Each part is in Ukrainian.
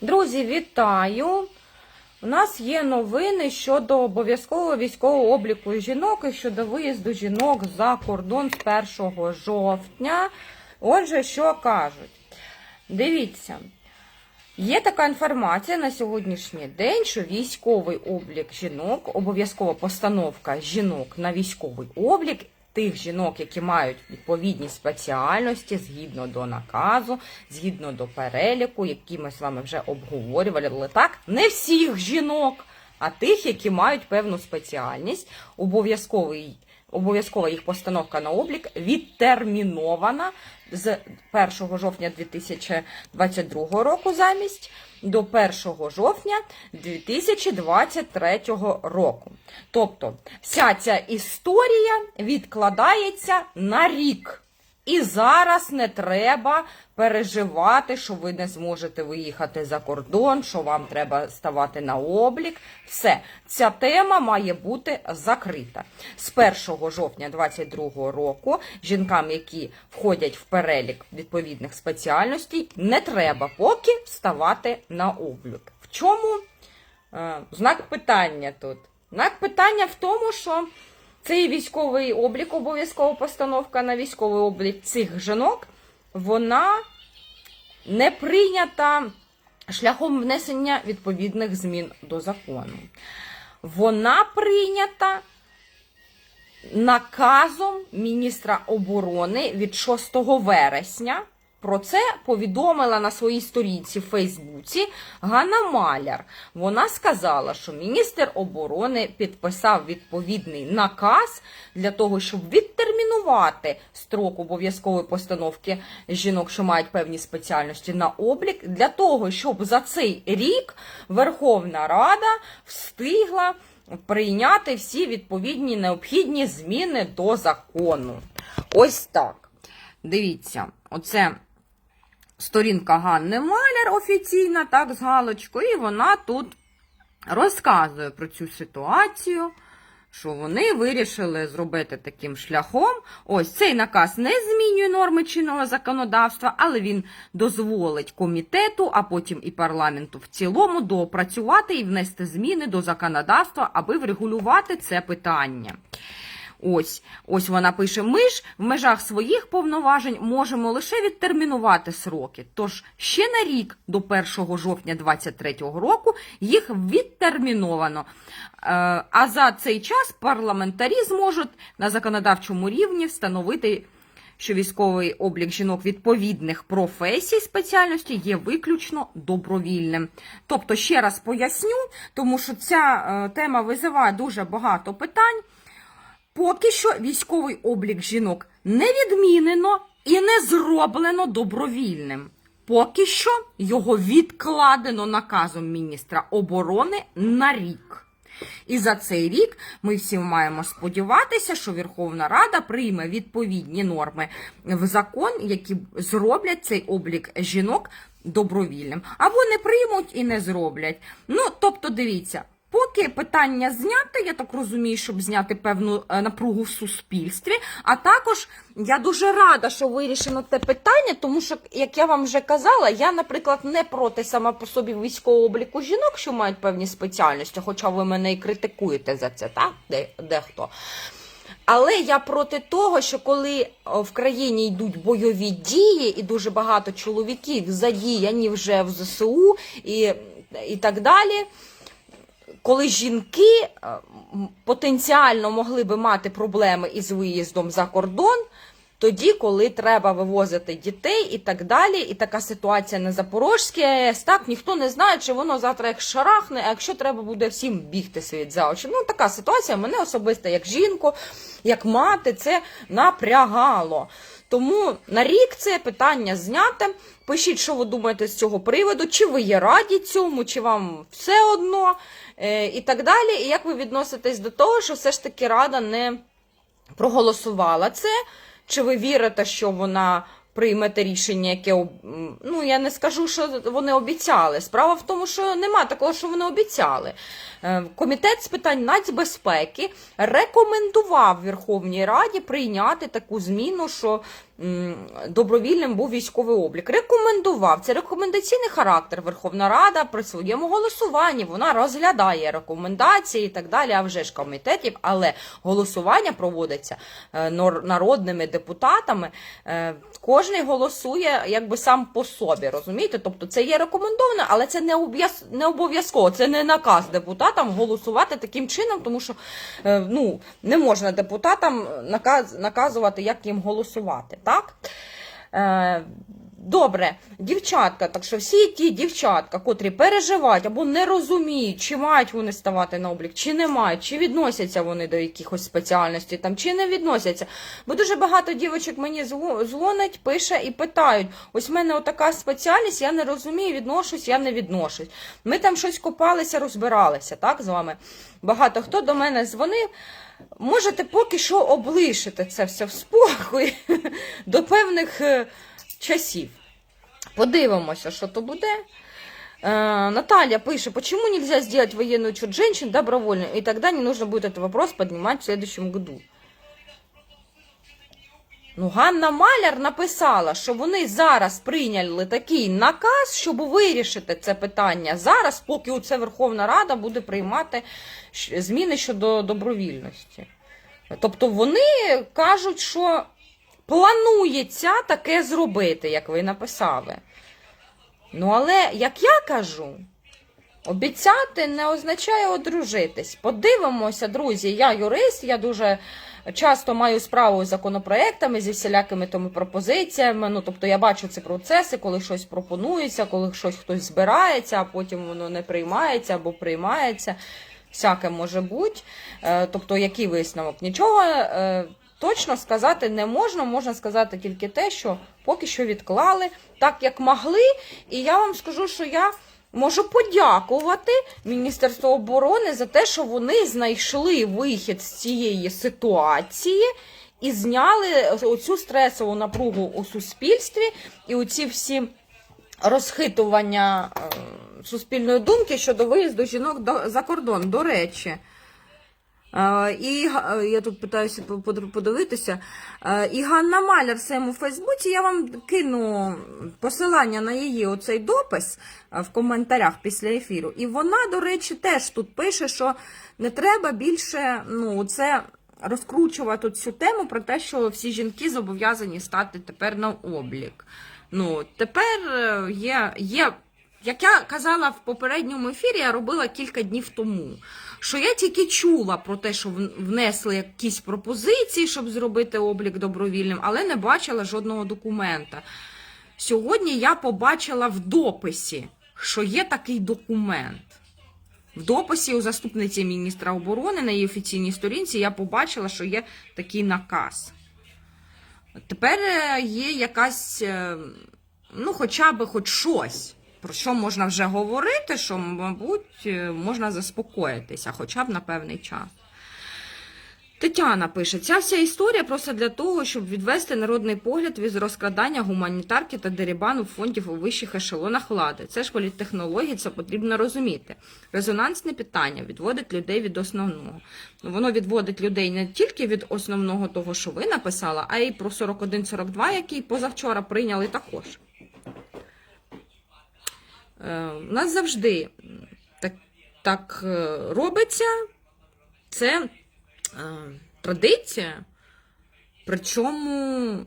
Друзі, вітаю! У нас є новини щодо обов'язкового військового обліку жінок і щодо виїзду жінок за кордон з 1 жовтня. Отже, що кажуть? Дивіться, є така інформація на сьогоднішній день, що військовий облік жінок, обов'язкова постановка жінок на військовий облік. Тих жінок, які мають відповідні спеціальності згідно до наказу, згідно до переліку, які ми з вами вже обговорювали, так, не всіх жінок, а тих, які мають певну спеціальність, обов'язковий. Обов'язкова їх постановка на облік відтермінована з 1 жовтня 2022 року замість до 1 жовтня 2023 року. Тобто вся ця історія відкладається на рік. І зараз не треба переживати, що ви не зможете виїхати за кордон, що вам треба ставати на облік. Все, ця тема має бути закрита. З 1 жовтня 2022 року жінкам, які входять в перелік відповідних спеціальностей, не треба поки ставати на облік. В чому е, знак питання тут? Знак питання в тому, що цей військовий облік, обов'язкова постановка на військовий облік цих жінок, вона не прийнята шляхом внесення відповідних змін до закону. Вона прийнята наказом міністра оборони від 6 вересня. Про це повідомила на своїй сторінці в Фейсбуці Ганна Маляр. Вона сказала, що міністр оборони підписав відповідний наказ для того, щоб відтермінувати строк обов'язкової постановки жінок, що мають певні спеціальності на облік, для того, щоб за цей рік Верховна Рада встигла прийняти всі відповідні необхідні зміни до закону. Ось так. Дивіться, оце сторінка Ганни Маляр офіційна, так, з галочкою, і вона тут розказує про цю ситуацію, що вони вирішили зробити таким шляхом. Ось цей наказ не змінює норми чинного законодавства, але він дозволить комітету, а потім і парламенту в цілому доопрацювати і внести зміни до законодавства, аби врегулювати це питання. Ось, ось вона пише: ми ж в межах своїх повноважень можемо лише відтермінувати сроки. Тож ще на рік до 1 жовтня 2023 року їх відтерміновано. Е, А за цей час парламентарі зможуть на законодавчому рівні встановити. Що військовий облік жінок відповідних професій спеціальності є виключно добровільним. Тобто, ще раз поясню, тому що ця е, тема визиває дуже багато питань. Поки що військовий облік жінок не відмінено і не зроблено добровільним. Поки що його відкладено наказом міністра оборони на рік. І за цей рік ми всі маємо сподіватися, що Верховна Рада прийме відповідні норми в закон, які зроблять цей облік жінок добровільним. Або не приймуть і не зроблять. Ну, тобто, дивіться. Поки питання зняте, я так розумію, щоб зняти певну е, напругу в суспільстві. А також я дуже рада, що вирішено те питання, тому що, як я вам вже казала, я, наприклад, не проти сама по собі військового обліку жінок, що мають певні спеціальності, хоча ви мене і критикуєте за це, так? Де, дехто. Але я проти того, що коли в країні йдуть бойові дії, і дуже багато чоловіків задіяні вже в ЗСУ і, і так далі коли жінки е, потенціально могли би мати проблеми із виїздом за кордон, тоді, коли треба вивозити дітей і так далі, і така ситуація на Запорожській АЕС, так ніхто не знає, чи воно завтра як шарахне, а якщо треба буде всім бігти світ за очі. Ну така ситуація мене особисто як жінку, як мати, це напрягало. Тому на рік це питання зняте. Пишіть, що ви думаєте з цього приводу, чи ви є раді цьому, чи вам все одно, і так далі. І як ви відноситесь до того, що все ж таки Рада не проголосувала це, чи ви вірите, що вона прийме те рішення, яке ну я не скажу, що вони обіцяли. Справа в тому, що нема такого, що вони обіцяли. Е, Комітет з питань нацбезпеки рекомендував Верховній Раді прийняти таку зміну, що добровільним був військовий облік. Рекомендував. Це рекомендаційний характер. Верховна Рада при своєму голосуванні вона розглядає рекомендації і так далі, а вже ж комітетів, але голосування проводиться е, народними депутатами. Е, Кожний голосує якби сам по собі, розумієте? Тобто це є рекомендовано, але це не обов'яз- не обов'язково, це не наказ депутатам голосувати таким чином, тому що е, ну, не можна депутатам наказ, наказувати, як їм голосувати, так? Добре, дівчатка, так що всі ті дівчатка, котрі переживають або не розуміють, чи мають вони ставати на облік, чи не мають, чи відносяться вони до якихось спеціальностей, там, чи не відносяться. Бо дуже багато дівчаток мені зво- дзвонить, пише і питають: ось в мене отака спеціальність, я не розумію, відношусь, я не відношусь. Ми там щось копалися, розбиралися, так, з вами. Багато хто до мене дзвонив. Можете поки що облишити це все в спокої до певних е, часів. Подивимося, що то буде. Э, Наталья пишет, почему нельзя сделать военный учет женщин добровольно, и тогда не нужно будет этот вопрос поднимать в следующем году. Ну, Ганна Маляр написала, що вони зараз прийняли такий наказ, щоб вирішити це питання зараз, поки це Верховна Рада буде приймати щ- зміни щодо добровільності. Тобто вони кажуть, що планується таке зробити, як ви написали. Ну, але, як я кажу, обіцяти не означає одружитись. Подивимося, друзі, я юрист, я дуже часто маю справу з законопроектами, зі всілякими тому пропозиціями. Ну, тобто я бачу ці процеси, коли щось пропонується, коли щось хтось збирається, а потім воно не приймається або приймається. Всяке може бути. Е, Тобто, який висновок? Нічого е, точно сказати не можна. Можна сказати тільки те, що поки що відклали так, як могли. І я вам скажу, що я можу подякувати Міністерству оборони за те, що вони знайшли вихід з цієї ситуації. І зняли оцю стресову напругу у суспільстві, і оці всі розхитування е, суспільної думки щодо виїзду жінок за кордон. До речі, І е, я тут питаюся по- подивитися. Е, І Ганна Маляр в своєму Фейсбуці, я вам кину посилання на її оцей допис е, в коментарях після ефіру. І вона, до речі, теж тут пише, що не треба більше ну, це розкручувати цю тему про те, що всі жінки зобов'язані стати тепер на облік. Ну, тепер е, є, є як я казала в попередньому ефірі, я робила кілька днів тому, що я тільки чула про те, що внесли якісь пропозиції, щоб зробити облік добровільним, але не бачила жодного документа. Сьогодні я побачила в дописі, що є такий документ. В дописі у заступниці міністра оборони на її офіційній сторінці я побачила, що є такий наказ. Тепер е, є якась, е, ну, хоча б хоч щось, про що можна вже говорити, що, мабуть, е, можна заспокоїтися, хоча б на певний час. Тетяна пише: ця вся історія просто для того, щоб відвести народний погляд від розкрадання гуманітарки та дерибану фондів у вищих ешелонах влади. Це ж політтехнології, це потрібно розуміти. Резонансне питання відводить людей від основного. Воно відводить людей не тільки від основного того, що ви написала, а й про 41-42, який позавчора прийняли також. Е, у нас завжди так, так е, робиться. Це е, традиція, причому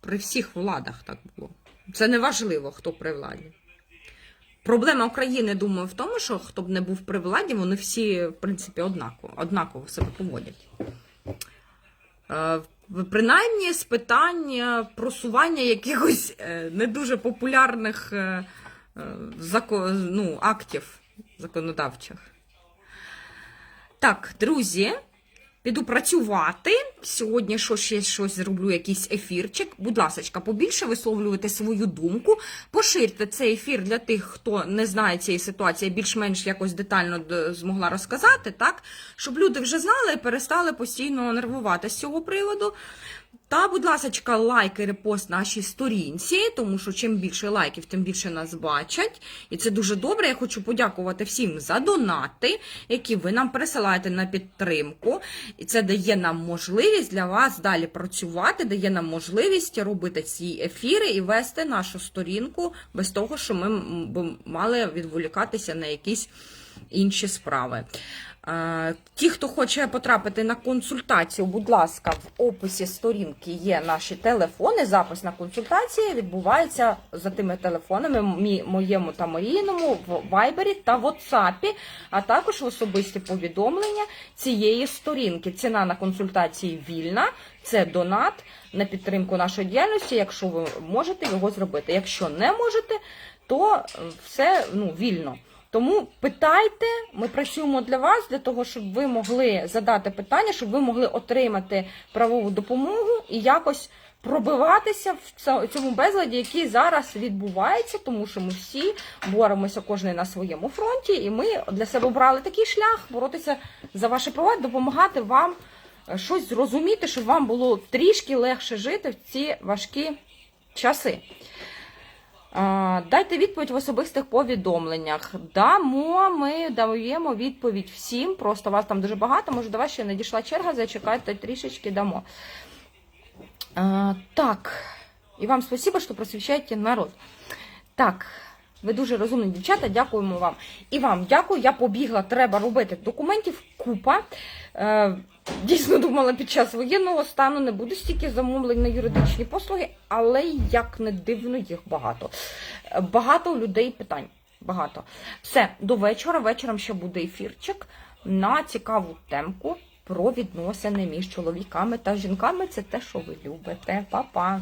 при всіх владах так було. Це не важливо, хто при владі. Проблема України, думаю, в тому, що хто б не був при владі, вони всі, в принципі, однаково, однаково себе поводять. Принаймні з питання просування якихось не дуже популярних е, е, ну, актів законодавчих. Так, друзі, піду працювати. Сьогодні що ще щось зроблю, якийсь ефірчик. Будь ласка, побільше висловлюйте свою думку. Поширте цей ефір для тих, хто не знає цієї ситуації, більш-менш якось детально змогла розказати, так? Щоб люди вже знали і перестали постійно нервувати з цього приводу. Та, будь ласка, лайк і репост нашій сторінці, тому що чим більше лайків, тим більше нас бачать. І це дуже добре. Я хочу подякувати всім за донати, які ви нам пересилаєте на підтримку. І це дає нам можливість для вас далі працювати, дає нам можливість робити ці ефіри і вести нашу сторінку без того, що ми б мали відволікатися на якісь інші справи. Е, Ті, хто хоче потрапити на консультацію, будь ласка, в описі сторінки є наші телефони. Запис на консультації відбувається за тими телефонами мі- моєму та Марійному в Вайбері та Ватсапі, а також в особисті повідомлення цієї сторінки. Ціна на консультації вільна, це донат на підтримку нашої діяльності, якщо ви можете його зробити. Якщо не можете, то е, все ну, вільно. Тому питайте, ми працюємо для вас, для того, щоб ви могли задати питання, щоб ви могли отримати правову допомогу і якось пробиватися в цьому безладі, який зараз відбувається, тому що ми всі боремося кожен на своєму фронті, і ми для себе обрали такий шлях боротися за ваші права, допомагати вам е, щось зрозуміти, щоб вам було трішки легше жити в ці важкі часи. А, Дайте відповідь в особистих повідомленнях. Дамо, ми даємо відповідь всім. Просто вас там дуже багато. Може, до вас ще не дійшла черга, зачекайте трішечки дамо. Так, і вам спасибо, що просвіщаєте народ. Так, ви дуже розумні дівчата, дякуємо вам. І вам дякую. Я побігла, треба робити документів купа. Дійсно думала, під час воєнного стану не буде стільки замовлень на юридичні послуги, але як не дивно, їх багато. Багато людей питань. Багато. Все, до вечора. Вечором ще буде ефірчик на цікаву темку про відносини між чоловіками та жінками. Це те, що ви любите. Па-па!